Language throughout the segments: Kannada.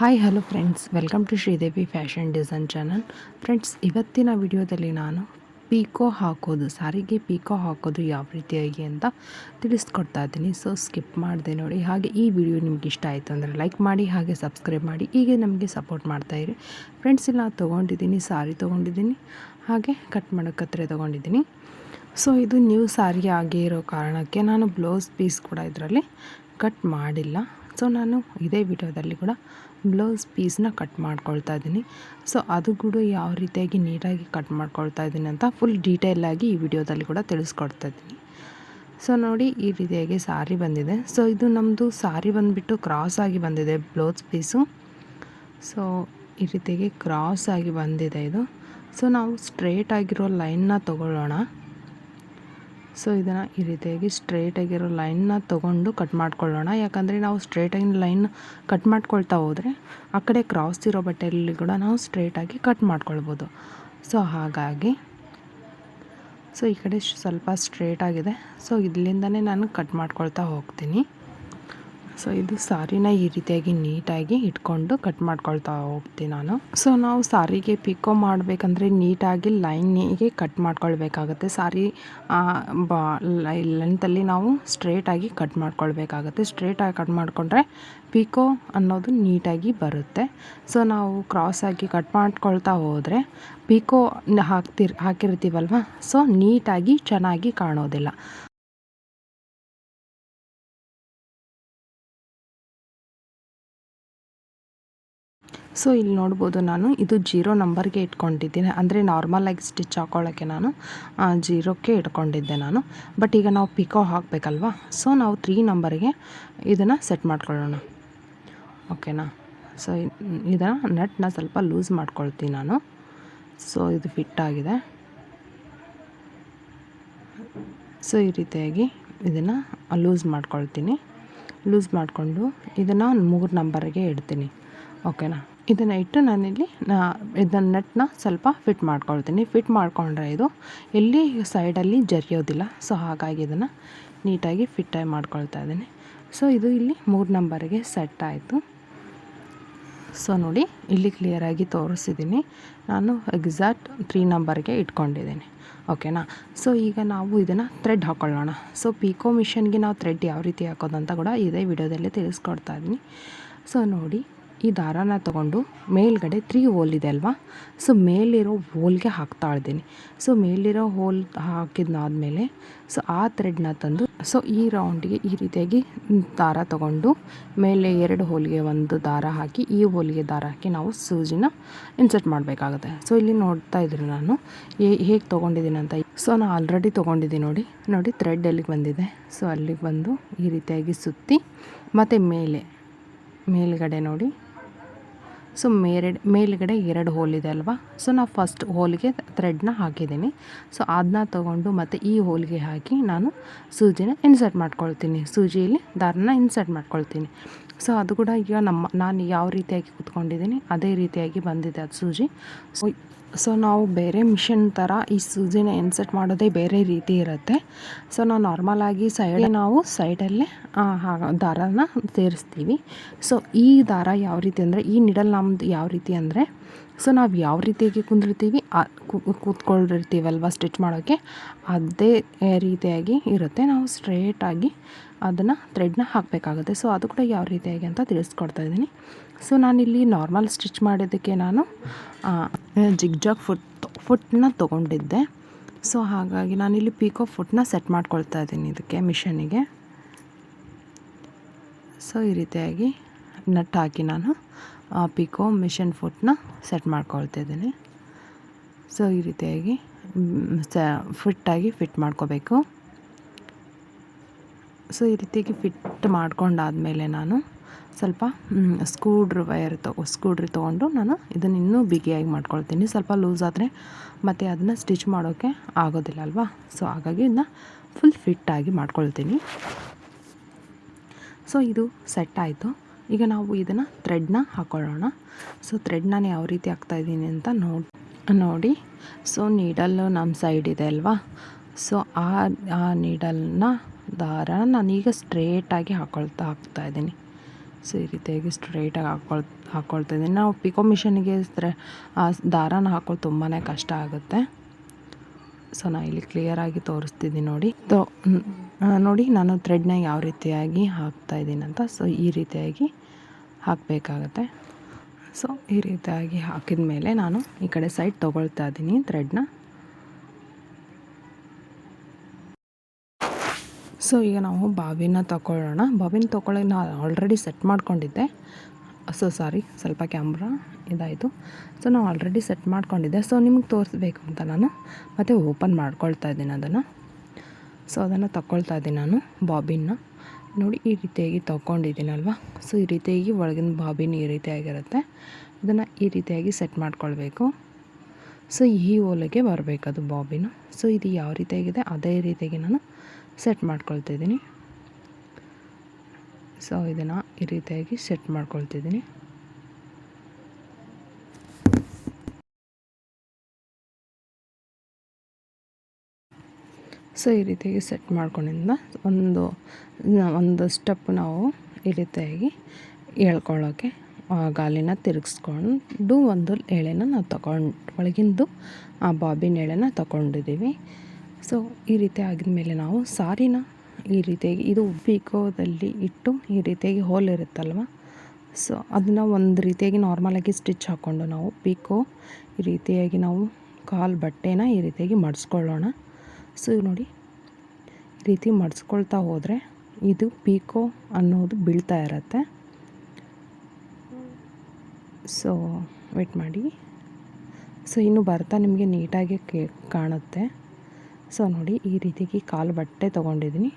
Hi hello friends welcome to Sridevi fashion design channel friends ಇವತ್ತಿನ ವಿಡಿಯೋದಲ್ಲಿ ನಾನು ಪೀಕೋ ಹಾಕೋದು, ಸಾರಿಗೆ ಪೀಕೋ ಹಾಕೋದು ಯಾವ ರೀತಿಯಾಗಿ ಅಂತ ತಿಳಿಸ್ಕೊಡ್ತಾ ಇದ್ದೀನಿ. ಸೊ ಸ್ಕಿಪ್ ಮಾಡಿದೆ ನೋಡಿ. ಹಾಗೆ ಈ ವಿಡಿಯೋ ನಿಮ್ಗೆ ಇಷ್ಟ ಆಯಿತು ಅಂದರೆ ಲೈಕ್ ಮಾಡಿ, ಹಾಗೆ ಸಬ್ಸ್ಕ್ರೈಬ್ ಮಾಡಿ. ಹೀಗೆ ನಮಗೆ ಸಪೋರ್ಟ್ ಮಾಡ್ತಾಯಿರಿ ಫ್ರೆಂಡ್ಸ್ ಇಲ್ಲ ತೊಗೊಂಡಿದ್ದೀನಿ, ಸಾರಿ ತೊಗೊಂಡಿದ್ದೀನಿ. ಹಾಗೆ ಕಟ್ ಮಾಡೋಕ್ಕತ್ರೆ ಕತ್ರೆ ತೊಗೊಂಡಿದ್ದೀನಿ. ಸೊ ಇದು ನ್ಯೂ ಸಾರಿ ಆಗಿರೋ ಕಾರಣಕ್ಕೆ ನಾನು ಬ್ಲೌಸ್ ಪೀಸ್ ಕೂಡ ಇದರಲ್ಲಿ ಕಟ್ ಮಾಡಿಲ್ಲ. ಸೊ ನಾನು ಇದೇ ವಿಡಿಯೋದಲ್ಲಿ ಕೂಡ ಬ್ಲೌಸ್ ಪೀಸ್ನ ಕಟ್ ಮಾಡ್ಕೊಳ್ತಾ ಇದ್ದೀನಿ. ಸೊ ಅದು ಕೂಡ ಯಾವ ರೀತಿಯಾಗಿ ನೀಟಾಗಿ ಕಟ್ ಮಾಡ್ಕೊಳ್ತಾ ಇದ್ದೀನಿ ಅಂತ ಫುಲ್ ಡೀಟೇಲಾಗಿ ಈ ವಿಡಿಯೋದಲ್ಲಿ ಕೂಡ ತಿಳಿಸ್ಕೊಡ್ತಾ ಇದ್ದೀನಿ. ಸೊ ನೋಡಿ ಈ ರೀತಿಯಾಗಿ ಸಾರಿ ಬಂದಿದೆ. ಸೊ ಇದು ನಮ್ಮದು ಸಾರಿ ಬಂದುಬಿಟ್ಟು ಕ್ರಾಸ್ ಆಗಿ ಬಂದಿದೆ ಬ್ಲೌಸ್ ಪೀಸು. ಸೊ ಈ ರೀತಿಯಾಗಿ ಕ್ರಾಸ್ ಆಗಿ ಬಂದಿದೆ ಇದು. ಸೊ ನಾವು ಸ್ಟ್ರೇಟ್ ಆಗಿರೋ ಲೈನ್ನ ತೊಗೊಳ್ಳೋಣ. ಸೊ ಇದನ್ನು ಈ ರೀತಿಯಾಗಿ ಸ್ಟ್ರೇಟಾಗಿರೋ ಲೈನ್ನ ತೊಗೊಂಡು ಕಟ್ ಮಾಡ್ಕೊಳ್ಳೋಣ. ಯಾಕಂದರೆ ನಾವು ಸ್ಟ್ರೇಟಾಗಿ ಲೈನ್ ಕಟ್ ಮಾಡ್ಕೊಳ್ತಾ ಹೋದರೆ ಆ ಕಡೆ ಕ್ರಾಸ್ ಇರೋ ಬಟ್ಟೆಯಲ್ಲಿ ಕೂಡ ನಾವು ಸ್ಟ್ರೇಟಾಗಿ ಕಟ್ ಮಾಡ್ಕೊಳ್ಬೋದು. ಸೊ ಹಾಗಾಗಿ ಸೊ ಈ ಕಡೆ ಸ್ವಲ್ಪ ಸ್ಟ್ರೇಟಾಗಿದೆ ಸೊ ಇಲ್ಲಿಂದನೇ ನಾನು ಕಟ್ ಮಾಡ್ಕೊಳ್ತಾ ಹೋಗ್ತೀನಿ. ಸೊ ಇದು ಸಾರಿನ ಈ ರೀತಿಯಾಗಿ ನೀಟಾಗಿ ಇಟ್ಕೊಂಡು ಕಟ್ ಮಾಡ್ಕೊಳ್ತಾ ಹೋಗ್ತೀನಿ ನಾನು. ಸೊ ನಾವು ಸಾರಿಗೆ ಪಿಕೋ ಮಾಡಬೇಕಂದ್ರೆ ನೀಟಾಗಿ ಲೈನಿಗೆ ಕಟ್ ಮಾಡ್ಕೊಳ್ಬೇಕಾಗತ್ತೆ. ಸಾರಿ ಬಾ ಲೆಂತಲ್ಲಿ ನಾವು ಸ್ಟ್ರೇಟಾಗಿ ಕಟ್ ಮಾಡ್ಕೊಳ್ಬೇಕಾಗತ್ತೆ. ಸ್ಟ್ರೇಟಾಗಿ ಕಟ್ ಮಾಡಿಕೊಂಡ್ರೆ ಪಿಕೋ ಅನ್ನೋದು ನೀಟಾಗಿ ಬರುತ್ತೆ. ಸೊ ನಾವು ಕ್ರಾಸಾಗಿ ಕಟ್ ಮಾಡ್ಕೊಳ್ತಾ ಹೋದರೆ ಪಿಕೋ ಹಾಕ್ತಿರ್, ಹಾಕಿರ್ತೀವಲ್ವ? ಸೊ ನೀಟಾಗಿ ಚೆನ್ನಾಗಿ ಕಾಣೋದಿಲ್ಲ. ಸೊ ಇಲ್ಲಿ ನೋಡ್ಬೋದು ನಾನು, ಇದು ಜೀರೋ ನಂಬರ್ಗೆ ಇಟ್ಕೊಂಡಿದ್ದೀನಿ. ಅಂದರೆ ನಾರ್ಮಲಾಗಿ ಸ್ಟಿಚ್ ಹಾಕೊಳ್ಳೋಕ್ಕೆ ನಾನು ಜೀರೋಕ್ಕೆ ಇಟ್ಕೊಂಡಿದ್ದೆ ನಾನು. ಬಟ್ ಈಗ ನಾವು ಪಿಕೋ ಹಾಕಬೇಕಲ್ವಾ? ಸೊ ನಾವು ತ್ರೀ ನಂಬರ್ಗೆ ಇದನ್ನು ಸೆಟ್ ಮಾಡ್ಕೊಳ್ಳೋಣ. ಓಕೆನಾ ಸೊ ಇದನ್ನು ನೆಟ್ನ ಸ್ವಲ್ಪ ಲೂಸ್ ಮಾಡ್ಕೊಳ್ತೀನಿ ನಾನು. ಸೊ ಇದು ಫಿಟ್ ಆಗಿದೆ. ಸೊ ಈ ರೀತಿಯಾಗಿ ಇದನ್ನು ಲೂಸ್ ಮಾಡ್ಕೊಳ್ತೀನಿ. ಲೂಸ್ ಮಾಡಿಕೊಂಡು ಇದನ್ನು ಮೂರು ನಂಬರ್ಗೆ ಇಡ್ತೀನಿ. ಓಕೆನಾ ಇದನ್ನು ಇಟ್ಟು ನಾನಿಲ್ಲಿ ನಾ ಇದನ್ನು ನಟ್ನ ಸ್ವಲ್ಪ ಫಿಟ್ ಮಾಡ್ಕೊಳ್ತೀನಿ. ಫಿಟ್ ಮಾಡಿಕೊಂಡ್ರೆ ಇದು ಎಲ್ಲಿ ಸೈಡಲ್ಲಿ ಜರಿಯೋದಿಲ್ಲ. ಸೊ ಹಾಗಾಗಿ ಇದನ್ನು ನೀಟಾಗಿ ಫಿಟ್ಟಾಗಿ ಮಾಡ್ಕೊಳ್ತಾ ಇದ್ದೀನಿ. ಸೊ ಇದು ಇಲ್ಲಿ ಮೂರು ನಂಬರಿಗೆ ಸೆಟ್ ಆಯಿತು. ಸೊ ನೋಡಿ ಇಲ್ಲಿ ಕ್ಲಿಯರಾಗಿ ತೋರಿಸಿದ್ದೀನಿ ನಾನು ಎಕ್ಸಾಕ್ಟ್ ತ್ರೀ ನಂಬರ್ಗೆ ಇಟ್ಕೊಂಡಿದ್ದೀನಿ ಓಕೆನಾ ಸೊ ಈಗ ನಾವು ಇದನ್ನು ಥ್ರೆಡ್ ಹಾಕ್ಕೊಳ್ಳೋಣ ಸೊ ಪಿಕೋ ಮಿಷನ್ಗೆ ನಾವು ಥ್ರೆಡ್ ಯಾವ ರೀತಿ ಹಾಕೋದು ಅಂತ ಕೂಡ ಇದೇ ವಿಡಿಯೋದಲ್ಲಿ ತಿಳಿಸ್ಕೊಡ್ತಾ ಇದ್ದೀನಿ. ಸೊ ನೋಡಿ ಈ ದಾರಾನ ತಗೊಂಡು ಮೇಲ್ಗಡೆ ತ್ರೀ ಹೋಲ್ ಇದೆ ಅಲ್ವಾ? ಸೊ ಮೇಲಿರೋ ಹೋಲ್ಗೆ ಹಾಕ್ತಾ ಇದ್ದೀನಿ. ಸೊ ಮೇಲಿರೋ ಹೋಲ್ ಹಾಕಿದಾದ್ಮೇಲೆ ಸೊ ಆ ಥ್ರೆಡ್ನ ತಂದು ಸೊ ಈ ರೌಂಡ್ಗೆ ಈ ರೀತಿಯಾಗಿ ದಾರ ತಗೊಂಡು ಮೇಲೆ ಎರಡು ಹೋಲ್ಗೆ ಒಂದು ದಾರ ಹಾಕಿ ಈ ಹೋಲ್ಗೆ ದಾರ ಹಾಕಿ ನಾವು ಸೂಜಿನ ಇನ್ಸರ್ಟ್ ಮಾಡಬೇಕಾಗುತ್ತೆ. ಸೊ ಇಲ್ಲಿ ನೋಡ್ತಾ ಇದ್ರು ನಾನು. ಹೇಗೆ ತೊಗೊಂಡಿದ್ದೀನಿ ಅಂತ. ಸೊ ನಾನು ಆಲ್ರೆಡಿ ತೊಗೊಂಡಿದ್ದೀನಿ ನೋಡಿ. ನೋಡಿ ಥ್ರೆಡ್ ಎಲ್ಲಿಗೆ ಬಂದಿದೆ. ಸೊ ಅಲ್ಲಿಗೆ ಬಂದು ಈ ರೀತಿಯಾಗಿ ಸುತ್ತಿ ಮತ್ತು ಮೇಲೆ, ಮೇಲುಗಡೆ ನೋಡಿ. ಸೊ ಮೇರೆಡ್, ಮೇಲುಗಡೆ ಎರಡು ಹೋಲ್ ಇದೆ ಅಲ್ವಾ? ಸೊ ನಾವು ಫಸ್ಟ್ ಹೋಲ್ಗೆ ಥ್ರೆಡ್ನ ಹಾಕಿದ್ದೀನಿ. ಸೊ ಅದನ್ನ ತೊಗೊಂಡು ಮತ್ತು ಈ ಹೋಲ್ಗೆ ಹಾಕಿ ನಾನು ಸೂಜಿನ ಇನ್ಸರ್ಟ್ ಮಾಡ್ಕೊಳ್ತೀನಿ. ಸೂಜಿಯಲ್ಲಿ ದಾರನ ಇನ್ಸರ್ಟ್ ಮಾಡ್ಕೊಳ್ತೀನಿ. ಸೊ ಅದು ಕೂಡ ಈಗ ನಮ್ಮ, ನಾನು ಯಾವ ರೀತಿಯಾಗಿ ಕೂತ್ಕೊಂಡಿದ್ದೀನಿ, ಅದೇ ರೀತಿಯಾಗಿ ಬಂದಿದೆ ಅದು ಸೂಜಿ. ಸೊ ಸೊ ನಾವು ಬೇರೆ ಮಿಷಿನ್ ಥರ ಈ ಸೂಜಿನ ಇನ್ಸರ್ಟ್ ಮಾಡೋದೇ ಬೇರೆ ರೀತಿ ಇರುತ್ತೆ. ಸೊ ನಾವು ನಾರ್ಮಲಾಗಿ ಸೈಡ್, ನಾವು ಸೈಡಲ್ಲೇ ದಾರನ ಸೇರಿಸ್ತೀವಿ. ಸೊ ಈ ದಾರ ಯಾವ ರೀತಿ ಅಂದರೆ, ಈ ನಿಡಲ್ ನಮ್ದು ಯಾವ ರೀತಿ ಅಂದರೆ, ಸೊ ನಾವು ಯಾವ ರೀತಿಯಾಗಿ ಕುಂದಿರ್ತೀವಿ ಕೂತ್ಕೊಂಡಿರ್ತೀವಲ್ವ ಸ್ಟಿಚ್ ಮಾಡೋಕ್ಕೆ ಅದೇ ರೀತಿಯಾಗಿ ಇರುತ್ತೆ. ನಾವು ಸ್ಟ್ರೇಟಾಗಿ ಅದನ್ನು ಥ್ರೆಡ್ನ ಹಾಕಬೇಕಾಗುತ್ತೆ. ಸೊ ಅದು ಕೂಡ ಯಾವ ರೀತಿಯಾಗಿ ಅಂತ ತಿಳಿಸ್ಕೊಡ್ತಾ ಇದ್ದೀನಿ. ಸೊ ನಾನಿಲ್ಲಿ ನಾರ್ಮಲ್ ಸ್ಟಿಚ್ ಮಾಡಿದ್ದಕ್ಕೆ ನಾನು ಜಿಗ್ಜಾಗ್ ಫುಟ್ ಫುಟ್ನ ತೊಗೊಂಡಿದ್ದೆ. ಸೊ ಹಾಗಾಗಿ ನಾನಿಲ್ಲಿ ಪೀಕೋ ಫುಟ್ನ ಸೆಟ್ ಮಾಡ್ಕೊಳ್ತಾ ಇದ್ದೀನಿ ಇದಕ್ಕೆ ಮಿಷನಿಗೆ ಸೊ ಈ ರೀತಿಯಾಗಿ ನಟ್ ಹಾಕಿ ನಾನು ಪಿಕೋ ಮಿಷನ್ ಫುಟ್ನ ಸೆಟ್ ಮಾಡ್ಕೊಳ್ತಿದ್ದೀನಿ ಸೊ ಈ ರೀತಿಯಾಗಿ ಫಿಟ್ಟಾಗಿ ಫಿಟ್ ಮಾಡ್ಕೋಬೇಕು. ಸೊ ಈ ರೀತಿಯಾಗಿ ಫಿಟ್ ಮಾಡ್ಕೊಂಡಾದಮೇಲೆ ನಾನು ಸ್ವಲ್ಪ ಸ್ಕ್ರೂ ವೈರ್ ತಗೋ ಸ್ಕ್ರೂ ತೊಗೊಂಡು ನಾನು ಇದನ್ನು ಇನ್ನೂ ಬಿಗಿಯಾಗಿ ಮಾಡ್ಕೊಳ್ತೀನಿ. ಸ್ವಲ್ಪ ಲೂಸ್ ಆದರೆ ಮತ್ತು ಅದನ್ನು ಸ್ಟಿಚ್ ಮಾಡೋಕ್ಕೆ ಆಗೋದಿಲ್ಲ ಅಲ್ವಾ? ಸೊ ಹಾಗಾಗಿ ಇದನ್ನ ಫುಲ್ ಫಿಟ್ಟಾಗಿ ಮಾಡ್ಕೊಳ್ತೀನಿ. ಸೊ ಇದು ಸೆಟ್ ಆಯಿತು. ಈಗ ನಾವು ಇದನ್ನು ಥ್ರೆಡ್ನ ಹಾಕೊಳ್ಳೋಣ. ಸೊ ಥ್ರೆಡ್ ನಾನು ಯಾವ ರೀತಿ ಹಾಕ್ತಾಯಿದ್ದೀನಿ ಅಂತ ನೋಡಿ ನೋಡಿ. ಸೊ ನೀಡಲ್ಲು ನಮ್ಮ ಸೈಡ್ ಇದೆ ಅಲ್ವಾ? ಸೊ ಆ ಆ ನೀಡಲ್ನ ದಾರ ನಾನೀಗ ಸ್ಟ್ರೇಟಾಗಿ ಹಾಕೊಳ್ತಾ ಇದ್ದೀನಿ. ಸೊ ಈ ರೀತಿಯಾಗಿ ಸ್ಟ್ರೇಟಾಗಿ ಹಾಕ್ಕೊಳ್ ಹಾಕ್ಕೊಳ್ತಾ ಇದ್ದೀನಿ. ನಾವು ಪಿಕೋ ಮಿಷನ್ಗೆ ಸ್ಟ್ರೆ ಆ ದಾರಾನ ಹಾಕೋದು ತುಂಬಾ ಕಷ್ಟ ಆಗುತ್ತೆ. ಸೊ ನಾನು ಇಲ್ಲಿ ಕ್ಲಿಯರಾಗಿ ತೋರಿಸ್ತಿದ್ದೀನಿ ನೋಡಿ. ತೋ ನೋಡಿ ನಾನು ಥ್ರೆಡ್ನ ಯಾವ ರೀತಿಯಾಗಿ ಹಾಕ್ತಾ ಇದ್ದೀನಿ ಅಂತ. ಸೊ ಈ ರೀತಿಯಾಗಿ ಹಾಕಬೇಕಾಗತ್ತೆ. ಸೊ ಈ ರೀತಿಯಾಗಿ ಹಾಕಿದ ಮೇಲೆ ನಾನು ಈ ಕಡೆ ಸೈಡ್ ತೊಗೊಳ್ತಾ ಇದ್ದೀನಿ ಥ್ರೆಡ್ನ ಸೊ ಈಗ ನಾವು ಬಾವಿನ ತಗೊಳ್ಳೋಣ ಬಾವಿನ ತಗೊಳ್ಳೋಕೆ ನಾನು ಆಲ್ರೆಡಿ ಸೆಟ್ ಮಾಡ್ಕೊಂಡಿದ್ದೆ. ಸೊ ಸಾರಿ ಸ್ವಲ್ಪ ಕ್ಯಾಮ್ರಾ ಇದಾಯಿತು. ಸೊ ನಾವು ಆಲ್ರೆಡಿ ಸೆಟ್ ಮಾಡ್ಕೊಂಡಿದ್ದೆ. ಸೊ ನಿಮಗೆ ತೋರಿಸ್ಬೇಕು ಅಂತ ನಾನು. ಮತ್ತೆ ಓಪನ್ ಮಾಡ್ಕೊಳ್ತಾ ಇದ್ದೀನಿ ಅದನ್ನು. ಸೊ ಅದನ್ನು ತಗೊಳ್ತಾ ಇದ್ದೀನಿ ನಾನು ಬಾಬಿನ್ನ ನೋಡಿ, ಈ ರೀತಿಯಾಗಿ ತೊಗೊಂಡಿದ್ದೀನಲ್ವ ಸೊ ಈ ರೀತಿಯಾಗಿ ಒಳಗಿನ ಬಾಬಿನ್ ಈ ರೀತಿಯಾಗಿರುತ್ತೆ. ಅದನ್ನು ಈ ರೀತಿಯಾಗಿ ಸೆಟ್ ಮಾಡ್ಕೊಳ್ಬೇಕು. ಸೊ ಈ ಓಲೆಗೆ ಬರಬೇಕು ಅದು ಬಾಬಿನು. ಸೊ ಇದು ಯಾವ ರೀತಿಯಾಗಿದೆ? ಅದೇ ರೀತಿಯಾಗಿ ನಾನು ಸೆಟ್ ಮಾಡ್ಕೊಳ್ತಿದ್ದೀನಿ ಸೊ ಇದನ್ನು ಈ ರೀತಿಯಾಗಿ ಸೆಟ್ ಮಾಡ್ಕೊಳ್ತಿದ್ದೀನಿ ಸೊ ಈ ರೀತಿಯಾಗಿ ಸೆಟ್ ಮಾಡ್ಕೊಂಡಿಂದ ಒಂದು ಒಂದು ಸ್ಟೆಪ್ ನಾವು ಈ ರೀತಿಯಾಗಿ ಹೇಳ್ಕೊಳ್ಳೋಕ್ಕೆ ಗಾಲಿನ ತಿರುಗಿಸ್ಕೊಂಡು ಒಂದು ಎಳೆನ ನಾವು ತಗೊಂಡು, ಒಳಗಿಂದು ಆ ಬಾಬಿನ ಎಳೆನ ತಗೊಂಡಿದ್ದೀವಿ. ಸೊ ಈ ರೀತಿ ಆಗಿದ ನಾವು ಸಾರಿನ ಈ ರೀತಿಯಾಗಿ ಇದು ಪಿಕೋದಲ್ಲಿ ಇಟ್ಟು ಈ ರೀತಿಯಾಗಿ ಹೋಲ್ ಇರುತ್ತಲ್ವ? ಸೊ ಅದನ್ನು ಒಂದು ರೀತಿಯಾಗಿ ನಾರ್ಮಲಾಗಿ ಸ್ಟಿಚ್ ಹಾಕ್ಕೊಂಡು ನಾವು ಪಿಕೋ ಈ ರೀತಿಯಾಗಿ ನಾವು ಕಾಲು ಬಟ್ಟೆನ ಈ ರೀತಿಯಾಗಿ ಮಡಿಸ್ಕೊಳ್ಳೋಣ. ಸೊ ನೋಡಿ. ಈ ರೀತಿ ಮಡಿಸ್ಕೊಳ್ತಾ ಹೋದರೆ ಇದು ಪೀಕೋ ಅನ್ನೋದು ಬೀಳ್ತಾ ಇರತ್ತೆ. ಸೊ ವೆಯ್ಟ್ ಮಾಡಿ. ಸೊ ಇನ್ನು ಬರ್ತಾ ನಿಮಗೆ ನೀಟಾಗಿ ಕಾಣುತ್ತೆ. ಸೊ ನೋಡಿ ಈ ರೀತಿಗೆ ಕಾಲು ಬಟ್ಟೆ ತೊಗೊಂಡಿದ್ದೀನಿ.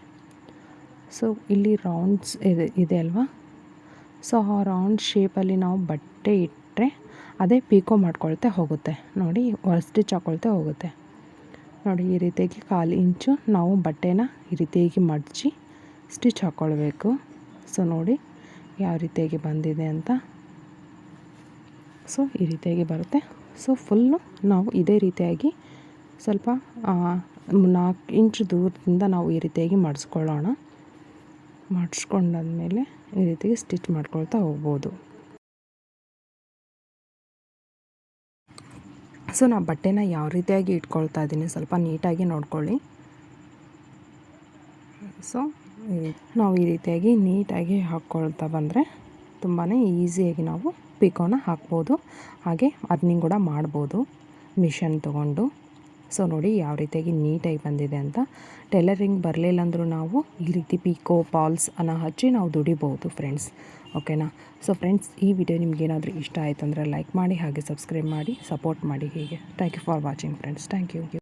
ಸೊ ಇಲ್ಲಿ ರೌಂಡ್ಸ್ ಇದೆ ಇದೆ ಅಲ್ವಾ? ಸೊ ಆ ರೌಂಡ್ ಶೇಪಲ್ಲಿ ನಾವು ಬಟ್ಟೆ ಇಟ್ಟರೆ ಅದೇ ಪೀಕೋ ಮಾಡ್ಕೊಳ್ತಾ ಹೋಗುತ್ತೆ. ನೋಡಿ ಸ್ಟಿಚ್ ಹಾಕ್ಕೊಳ್ತಾ ಹೋಗುತ್ತೆ. ನೋಡಿ, ಈ ರೀತಿಯಾಗಿ ಕಾಲು ಇಂಚು ನಾವು ಬಟ್ಟೆನ ಈ ರೀತಿಯಾಗಿ ಮಡಚಿ ಸ್ಟಿಚ್ ಹಾಕ್ಕೊಳ್ಬೇಕು ಸೊ ನೋಡಿ, ಯಾವ ರೀತಿಯಾಗಿ ಬಂದಿದೆ ಅಂತ. ಸೊ ಈ ರೀತಿಯಾಗಿ ಬರುತ್ತೆ. ಸೊ ಫುಲ್ಲು ನಾವು ಇದೇ ರೀತಿಯಾಗಿ ಸ್ವಲ್ಪ ನಾಲ್ಕು ಇಂಚು ದೂರದಿಂದ ನಾವು ಈ ರೀತಿಯಾಗಿ ಮಾಡಿಸ್ಕೊಳ್ಳೋಣ. ಮಾಡಿಸ್ಕೊಂಡಾದ್ಮೇಲೆ ಈ ರೀತಿಯಾಗಿ ಸ್ಟಿಚ್ ಮಾಡ್ಕೊಳ್ತಾ ಹೋಗ್ಬೋದು. ಸೊ, ನಾ ಬಟ್ಟೆನ ಯಾವ ರೀತಿಯಾಗಿ ಇಟ್ಕೊಳ್ತಾ ಇದ್ದೀನಿ ಸ್ವಲ್ಪ ನೀಟಾಗಿ ನೋಡ್ಕೊಳ್ಳಿ. ಸೊ ನಾವು ಈ ರೀತಿಯಾಗಿ ನೀಟಾಗಿ ಹಾಕ್ಕೊಳ್ತಾ ಬಂದರೆ ತುಂಬಾ ಈಸಿಯಾಗಿ ನಾವು ಪಿಕೋನ ಹಾಕ್ಬೋದು. ಹಾಗೆ ಅರ್ನಿಂಗ್ ಕೂಡ ಮಾಡ್ಬೋದು ಮಿಷನ್ ತೊಗೊಂಡು. ಸೊ ನೋಡಿ ಯಾವ ರೀತಿಯಾಗಿ ನೀಟಾಗಿ ಬಂದಿದೆ ಅಂತ. ಟೈಲರಿಂಗ್ ಬರಲಿಲ್ಲ ಅಂದರೂ ನಾವು ಈ ರೀತಿ ಪಿಕೋ ಪಾಲ್ಸ್ ಅನ್ನು ಹಚ್ಚಿ ನಾವು ದುಡಿಬೋದು ಫ್ರೆಂಡ್ಸ್. ಓಕೆನಾ? ಸೊ ಫ್ರೆಂಡ್ಸ್, ಈ ವಿಡಿಯೋ ನಿಮಗೇನಾದರೂ ಇಷ್ಟ ಆಯಿತು ಅಂದರೆ ಲೈಕ್ ಮಾಡಿ ಹಾಗೆ ಸಬ್ಸ್ಕ್ರೈಬ್ ಮಾಡಿ, ಸಪೋರ್ಟ್ ಮಾಡಿ ಹೀಗೆ. Thank you for watching friends. Thank you.